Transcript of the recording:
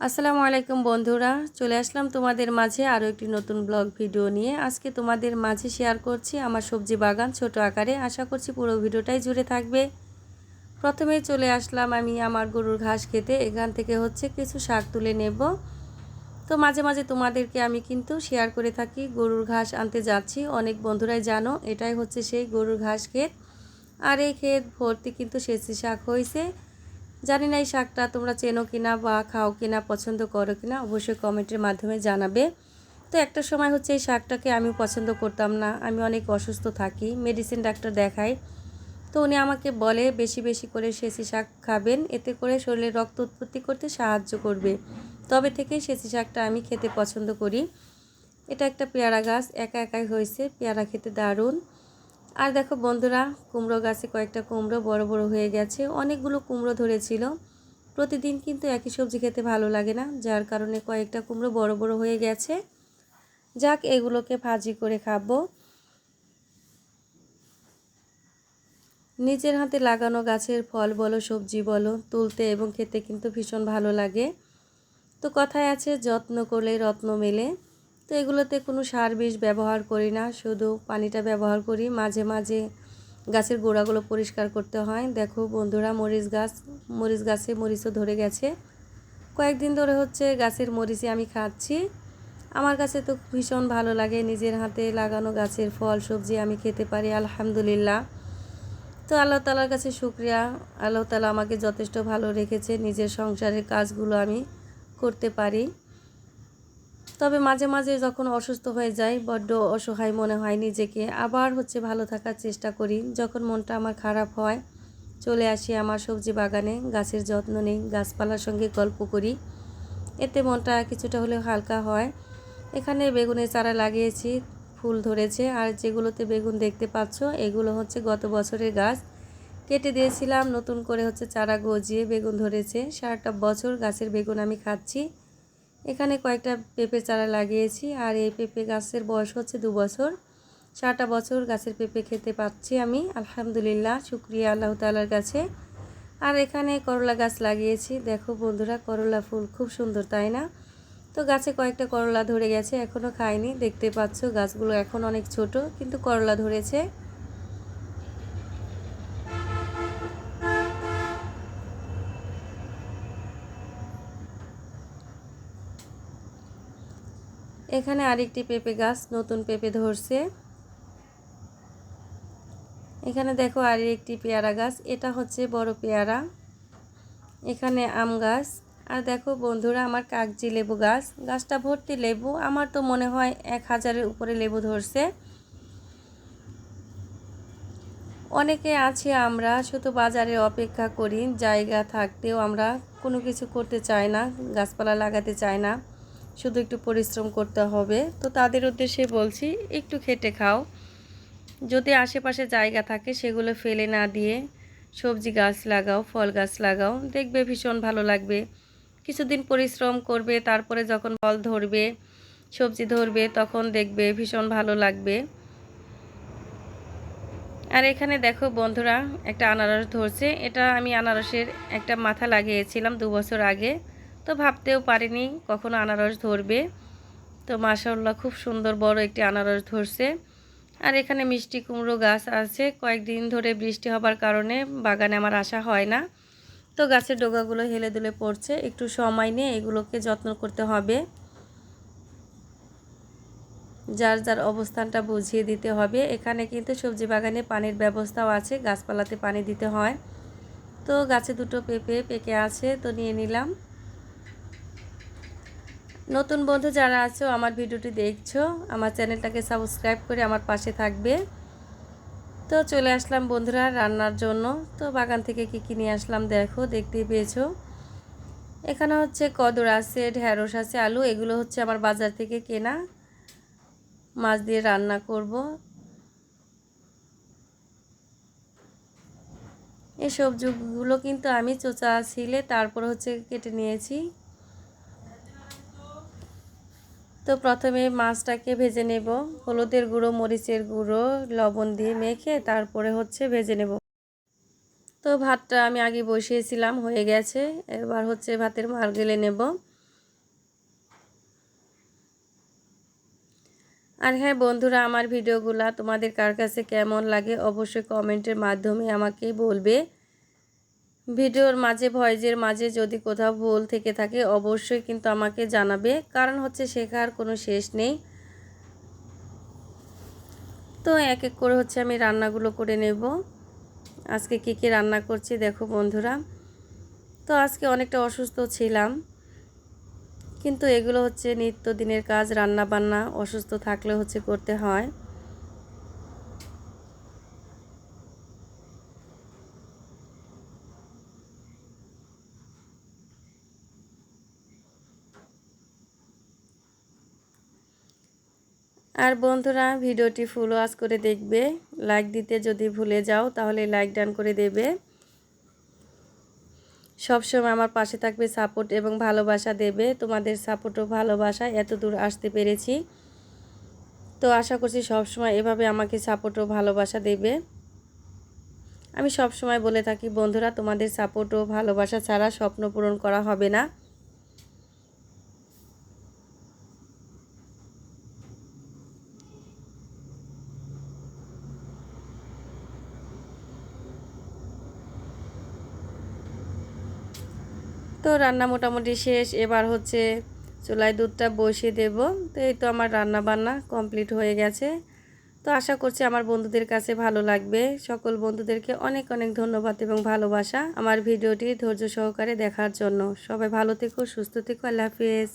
আসসালামু আলাইকুম বন্ধুরা, চলে আসলাম তোমাদের মাঝে আরও একটি নতুন ব্লগ ভিডিও নিয়ে। আজকে তোমাদের মাঝে শেয়ার করছি আমার সবজি বাগান ছোট আকারে। আশা করছি পুরো ভিডিওটাই জুড়ে থাকবে। প্রথমে চলে আসলাম আমি আমার গরুর ঘাস খেতে। এখান থেকে হচ্ছে কিছু শাক তুলে নেব। তো মাঝে মাঝে তোমাদেরকে আমি কিন্তু শেয়ার করে থাকি, গরুর ঘাস আনতে যাচ্ছি। অনেক বন্ধুরাই জানো, এটাই হচ্ছে সেই গরুর ঘাস ক্ষেত। আর এই ক্ষেত ভর্তি কিন্তু সেচি শাক হয়েছে। জানি না এই শাকটা তোমরা চেনো কিনা বা খাও কিনা, পছন্দ করো কিনা, অবশ্যই কমেন্টের মাধ্যমে জানাবে। তো একটা সময় হচ্ছে এই শাকটাকে আমি পছন্দ করতাম না, আমি অনেক অসুস্থ থাকি মেডিসিন ডাক্তার দেখাই তো উনি আমাকে বলে, বেশি বেশি করে সেচি শাক খাবেন, এতে করে শরীরে রক্ত উৎপত্তি করতে সাহায্য করবে। তবে থেকে সেচি শাকটা আমি খেতে পছন্দ করি। এটা একটা পেয়ারা গাছ, একা একাই হয়েছে, পেয়ারা খেতে দারুণ। আর দেখো বন্ধুরা, কুমড়ো গাছে কয়েকটা কুমড়ো বড় বড় হয়ে গেছে। অনেকগুলো কুমড়ো ধরেছিল। প্রতিদিন কিন্তু একই সবজি খেতে ভালো লাগে না, যার কারণে কয়েকটা কুমড়ো বড় বড় হয়ে গেছে। যাক, এগুলোকে ভাজি করে খাব। নিজের হাতে লাগানো গাছের ফল বলো, সবজি বলো, তুলতে এবং খেতে কিন্তু ভীষণ ভালো লাগে। তো কথায় আছে, যত্ন করলে রত্ন মেলে। তো এগুলোতে কোনো সার বিষ ব্যবহার করি না, শুধু পানিটা ব্যবহার করি। মাঝে মাঝে গাছের গোড়াগুলো পরিষ্কার করতে হয়। দেখো বন্ধুরা, মরিচ গাছ, মরিচ গাছে মরিচও ধরে গেছে। কয়েকদিন ধরে হচ্ছে গাছের মরিচই আমি খাচ্ছি। আমার কাছে তো ভীষণ ভালো লাগে নিজের হাতে লাগানো গাছের ফল, সবজি আমি খেতে পারি, আলহামদুলিল্লাহ। তো আল্লাহ তালার কাছে শুক্রিয়া। আল্লাহ তালা আমাকে যথেষ্ট ভালো রেখেছে, নিজের সংসারের কাজগুলো আমি করতে পারি। তবে মাঝে মাঝে যখন অসুস্থ হয়ে যাই, বড্ড অসহায় মনে হয় নিজেকে। আবার হচ্ছে ভালো থাকার চেষ্টা করি। যখন মনটা আমার খারাপ হয়, চলে আসি আমার সবজি বাগানে। গাছের যত্ন নেই, গাছপালার সঙ্গে গল্প করি। এতে মনটা কিছুটা হলেও হালকা হয়। এখানে বেগুনের চারা লাগিয়েছি, ফুল ধরেছে। আর যেগুলোতে বেগুন দেখতে পাচ্ছ, এগুলো হচ্ছে গত বছরের গাছ। কেটে দিয়েছিলাম, নতুন করে হচ্ছে চারা গজিয়ে বেগুন ধরেছে। সারাটা বছর গাছের বেগুন আমি খাচ্ছি। এখানে কয়েকটা পেঁপে চারা লাগিয়েছি আর এই পেঁপে গাছের বয়স হচ্ছে দু বছর। সারাটা বছর গাছের পেঁপে খেতে পাচ্ছি আমি, আলহামদুলিল্লাহ, শুক্রিয়া আল্লাহ তালার কাছে। আর এখানে করলা গাছ লাগিয়েছি। দেখো বন্ধুরা, করলা ফুল খুব সুন্দর, তাই না? তো গাছে কয়েকটা করলা ধরে গেছে এখনও খায়নি দেখতে পাচ্ছ গাছগুলো এখন অনেক ছোট, কিন্তু করলা ধরেছে। এখানে আরেকটি পেঁপে গাছ নতুন পেঁপে ধরছে। এখানে দেখো আর একটি পেয়ারা গাছ, এটা হচ্ছে বড় পেয়ারা। এখানে আম গাছ। আর দেখো বন্ধুরা, আমার কাগজি লেবু গাছ। গাছটা ভর্তি লেবু, আমার তো মনে হয় এক হাজারের উপরে লেবু ধরছে। অনেকে আছে, আমরা শুধু বাজারে অপেক্ষা করি, জায়গা থাকতেও আমরা কোনো কিছু করতে চাই না, গাছপালা লাগাতে চাই না। শুধু একটু পরিশ্রম করতে হবে। তো তাদের উদ্দেশ্যে বলছি, একটু খেটে খাও। যদি আশেপাশে জায়গা থাকে, সেগুলো ফেলে না দিয়ে সবজি গাছ লাগাও, ফল গাছ লাগাও। দেখবে ভীষণ ভালো লাগবে। কিছুদিন পরিশ্রম করবে, তারপরে যখন ফল ধরবে, সবজি ধরবে, তখন দেখবে ভীষণ ভালো লাগবে। আর এখানে দেখো বন্ধুরা, একটা আনারস ধরছে। এটা আমি আনারসের একটা মাথা লাগিয়েছিলাম দু বছর আগে। তো ভাবতেও পারিনি কখনো আনারস ধরবে। তো মাসাল্লাহ খুব সুন্দর বড় একটি আনারস ধরছে। আর এখানে মিষ্টি কুমড়ো গাছ আছে। কয়েকদিন ধরে বৃষ্টি হবার কারণে বাগানে আমার আসা হয় না। তো গাছের ডোগাগুলো হেলে দুলে পড়ছে। একটু সময় নিয়ে এগুলোকে যত্ন করতে হবে। যার যার অবস্থানটা বুঝিয়ে দিতে হবে। এখানে কিন্তু সবজি বাগানে পানির ব্যবস্থাও আছে। গাছপালাতে পানি দিতে হয়। তো গাছে দুটো পেঁপে পেকে আছে। তো নিয়ে নিলাম। নতুন বন্ধু যারা আছো, আমার ভিডিওটি দেখছ, আমার চ্যানেলটাকে সাবস্ক্রাইব করে আমার পাশে থাকবে। তো চলে আসলাম বন্ধুরা রান্নার জন্য। তো বাগান থেকে কী কী নিয়ে আসলাম দেখো, দেখতেই পেয়েছ। এখানে হচ্ছে কদর আছে ঢ্যাঁড়স আছে, আলু, এগুলো হচ্ছে আমার বাজার থেকে কেনা। মাছ দিয়ে রান্না করব। এই সবজিগুলো কিন্তু আমি চোচা ছিলে, তারপর হচ্ছে কেটে নিয়েছি। তো প্রথমে মাছটাকে ভেজে নেব। হলুদের গুঁড়ো, মরিচের গুঁড়ো, লবণ দিয়ে মেখে তারপরে হচ্ছে ভেজে নেব। তো ভাতটা আমি আগে বসিয়েছিলাম, হয়ে গেছে। এবার হচ্ছে ভাতের মার গেলে নেব। আর হ্যাঁ বন্ধুরা, আমার ভিডিওগুলা তোমাদের কার কাছে কেমন লাগে অবশ্যই কমেন্টের মাধ্যমে আমাকে বলবে। ভিডিওর মাঝে ভয়েজের মাঝে যদি কোথাও ভুল থেকে থাকে, অবশ্যই কিন্তু আমাকে জানাবে। কারণ হচ্ছে শেখার কোনো শেষ নেই। তো এক এক করে হচ্ছে আমি রান্নাগুলো করে নেব। আজকে কী কী রান্না করছি দেখো বন্ধুরা। তো আজকে অনেকটা অসুস্থ ছিলাম। কিন্তু এগুলো হচ্ছে নিত্যদিনের কাজ রান্না বান্না অসুস্থ থাকলে হচ্ছে করতে হয়। আর বন্ধুরা, ভিডিওটি ফুল ওয়াশ করে দেখবে। লাইক দিতে যদি ভুলে যাও, তাহলে লাইক ডান করে দেবে। সবসময় আমার পাশে থাকবে সাপোর্ট এবং ভালোবাসা দেবে। তোমাদের সাপোর্ট ও ভালোবাসা এত দূর আসতে পেরেছি। তো আশা করছি সবসময় এভাবে আমাকে সাপোর্ট ও ভালোবাসা দেবে। আমি সব সময় বলে থাকি, বন্ধুরা, তোমাদের সাপোর্ট ও ভালোবাসা ছাড়া স্বপ্ন পূরণ করা হবে না। তো রান্না মোটামুটি শেষ। এবার হচ্ছে চুলায় দুধটা বসিয়ে দেব। তো এই তো আমার রান্না বান্না কমপ্লিট হয়ে গেছে। তো আশা করছি আমার বন্ধুদের কাছে ভালো লাগবে। সকল বন্ধুদেরকে অনেক অনেক ধন্যবাদ এবং ভালোবাসা আমার ভিডিওটি ধৈর্য সহকারে দেখার জন্য। সবাই ভালো থেকো, সুস্থ থেকো। আল্লাহ হাফিজ।